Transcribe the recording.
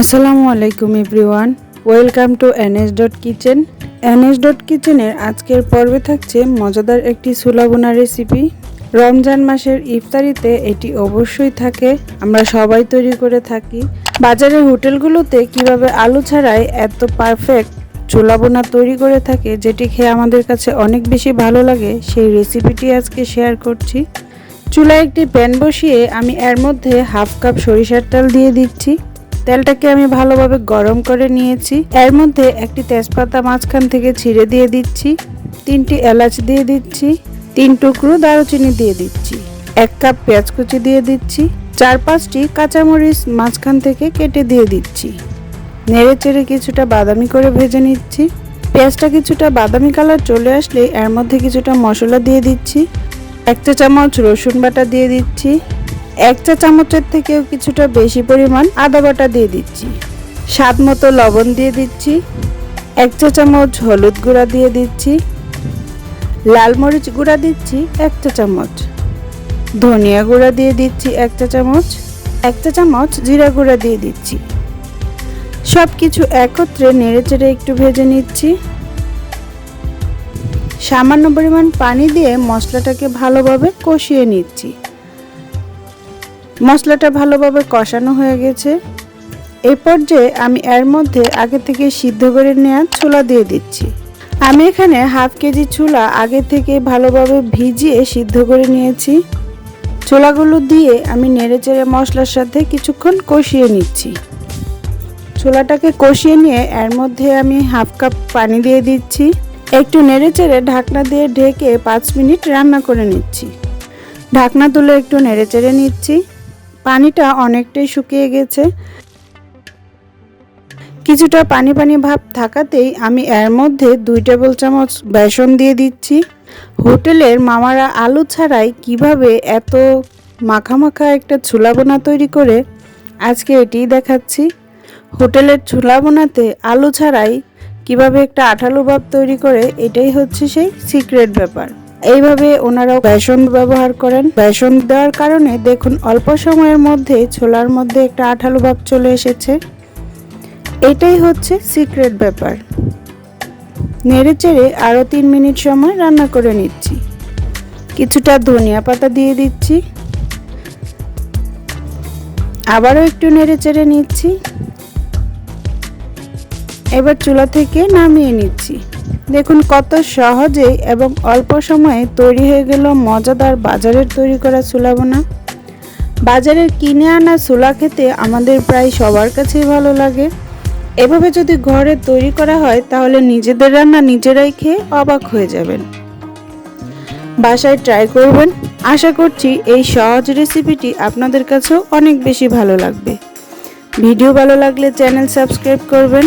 আসসালামু আলাইকুম everyone, welcome to NS dot kitchen. NS dot কিচেনের আজকের পর্বে থাকছে মজাদার একটি সুলাবোনা রেসিপি। রমজান মাসের ইফতারিতে এটি অবশ্যই থাকে, আমরা সবাই তৈরি করে থাকি। বাজারের হোটেলগুলোতে কীভাবে আলু ছাড়াই এত পারফেক্ট চুলাবোনা তৈরি করে থাকে, যেটি খেয়ে আমাদের কাছে অনেক বেশি ভালো লাগে, সেই রেসিপিটি আজকে শেয়ার করছি। চুলায় একটি প্যান বসিয়ে আমি এর মধ্যে হাফ কাপ সরিষার তেল দিয়ে দিচ্ছি। তেলটাকে আমি ভালোভাবে গরম করে নিয়েছি। এর মধ্যে একটি তেজপাতা মাঝখান থেকে ছিঁড়ে দিয়ে দিচ্ছি, তিনটি এলাচ দিয়ে দিচ্ছি, তিন টুকরো দারুচিনি দিয়ে দিচ্ছি, এক কাপ পেঁয়াজ কুচি দিয়ে দিচ্ছি, চার পাঁচটি কাঁচামরিচ মাঝখান থেকে কেটে দিয়ে দিচ্ছি। নেড়ে চেড়ে কিছুটা বাদামি করে ভেজে নিচ্ছি। পেঁয়াজটা কিছুটা বাদামি কালার চলে আসলে এর মধ্যে কিছুটা মশলা দিয়ে দিচ্ছি, এক চা চামচ রসুন বাটা দিয়ে দিচ্ছি এক চা চামচের থেকেও কিছুটা বেশি পরিমাণ আদা বাটা দিয়ে দিচ্ছি। স্বাদ মতো লবণ দিয়ে দিচ্ছি। এক চা চামচ হলুদ গুঁড়া দিয়ে দিচ্ছি। লাল মরিচ গুঁড়া দিচ্ছি এক চা চামচ। ধনিয়া গুঁড়া দিয়ে দিচ্ছি এক চা চামচ। এক চা চামচ জিরা গুঁড়া দিয়ে দিচ্ছি। সব কিছু একত্রে নেড়েচেড়ে একটু ভেজে নিচ্ছি। সামান্য পরিমাণ পানি দিয়ে মশলাটাকে ভালোভাবে কষিয়ে নিচ্ছি। মশলাটা ভালোভাবে কষানো হয়ে গেছে। এই পর্যায়ে আমি এর মধ্যে আগে থেকে সিদ্ধ করে নেওয়া ছোলা দিয়ে দিচ্ছি। আমি এখানে হাফ কেজি ছোলা আগে থেকে ভালোভাবে ভিজিয়ে সিদ্ধ করে নিয়েছি। ছোলাগুলো দিয়ে আমি নেড়েচেড়ে মশলার সাথে কিছুক্ষণ কষিয়ে নিচ্ছি। ছোলাটাকে কষিয়ে নিয়ে এর মধ্যে আমি হাফ কাপ পানি দিয়ে দিচ্ছি। একটু নেড়েচেড়ে ঢাকনা দিয়ে ঢেকে পাঁচ মিনিট রান্না করে নিচ্ছি। ঢাকনা তুলে একটু নেড়েচেড়ে নিচ্ছি। পানিটা অনেকটাই শুকিয়ে গেছে। কিছুটা পানি পানি ভাব থাকাতেই আমি এর মধ্যে দুই টেবিল চামচ বেসন দিয়ে দিচ্ছি। হোটেলের মামারা আলু ছাড়াই কীভাবে এত মাখা মাখা একটা ছোলা বোনা তৈরি করে, আজকে এটিই দেখাচ্ছি। হোটেলের ছোলা বোনাতে আলু ছাড়াই কীভাবে একটা আঠালো ভাব তৈরি করে, এটাই হচ্ছে সেই সিক্রেট ব্যাপার। এইভাবে ওনারাও বেসন ব্যবহার করেন। বেসন দেওয়ার কারণে দেখুন, অল্প সময়ের মধ্যে ছোলার মধ্যে একটা আঠালো ভাব চলে এসেছে। এটাই হচ্ছে সিক্রেট ব্যাপার। নেড়ে চেড়ে আরও তিন মিনিট সময় রান্না করে নিচ্ছি। কিছুটা ধনিয়া পাতা দিয়ে দিচ্ছি। আবারও একটু নেড়ে চেড়ে নিচ্ছি। এবার চুলা থেকে নামিয়ে নিচ্ছি। দেখুন কত সহজে এবং অল্প সময়ে তৈরি হয়ে গেল মজাদার বাজারের তৈরি করা চুলাবোনা। বাজারের কিনে আনা চুলা খেতে আমাদের প্রায় সবার কাছেই ভালো লাগে। এভাবে যদি ঘরে তৈরি করা হয়, তাহলে নিজেদের রান্না নিজেরাই খেয়ে অবাক হয়ে যাবেন। বাসায় ট্রাই করবেন। আশা করছি এই সহজ রেসিপিটি আপনাদের কাছেও অনেক বেশি ভালো লাগবে। ভিডিও ভালো লাগলে চ্যানেল সাবস্ক্রাইব করবেন।